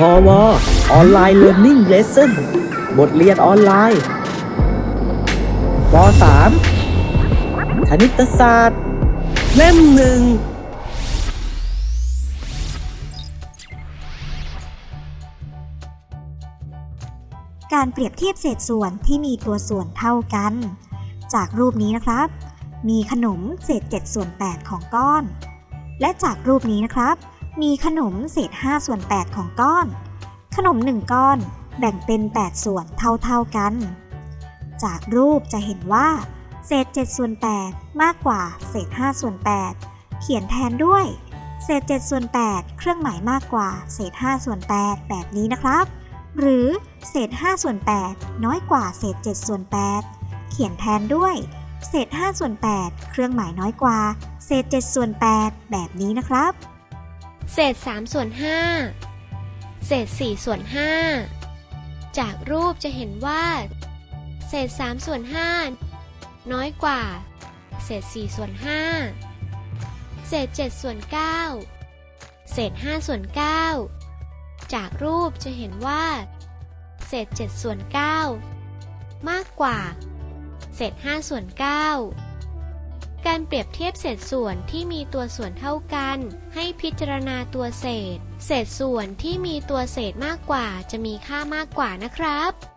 พอวออนไลน์เรียนนิ่งเลสเซ่นบทเรียนออนไลน์ป .3 คณิตศาสตร์ เล่มหนึ่งการเปรียบเทียบเศษส่วนที่มีตัวส่วนเท่ากัน จากรูปนี้นะครับ มีขนมเศษ 7 ส่วน 8 ของก้อน และจากรูปนี้นะครับ มีขนมเศษ 5 ส่วน 8 ของก้อน ขนม 1 ก้อนแบ่งเป็น 8 ส่วนเท่าๆกัน จากรูปจะเห็นว่า เศษ 7 ส่วน 8 มากกว่าเศษ 5 ส่วน 8 เขียนแทนด้วย เศษ 7 ส่วน 8 เครื่องหมายมากกว่าเศษ 5 ส่วน 8 แบบนี้นะครับ หรือเศษ 5 ส่วน 8 น้อยกว่าเศษ 7 ส่วน 8 เขียนแทนด้วย เศษ 5 ส่วน 8 เครื่องหมายน้อยกว่า เศษ 7 ส่วน 8 แบบนี้นะครับ เศษ3ส่วน5เศษ4ส่วน5จากรูปจะเห็นว่า เศษ3ส่วน5น้อยกว่า เศษ4ส่วน5เศษ7ส่วน9เศษ5ส่วน9จากรูปจะเห็นว่า เศษ7ส่วน9มากกว่า เศษ5ส่วน9 การเปรียบเทียบเศษส่วนที่มีตัวส่วนเท่ากัน ให้พิจารณาตัวเศษ เศษส่วนที่มีตัวเศษมากกว่าจะมีค่ามากกว่านะครับ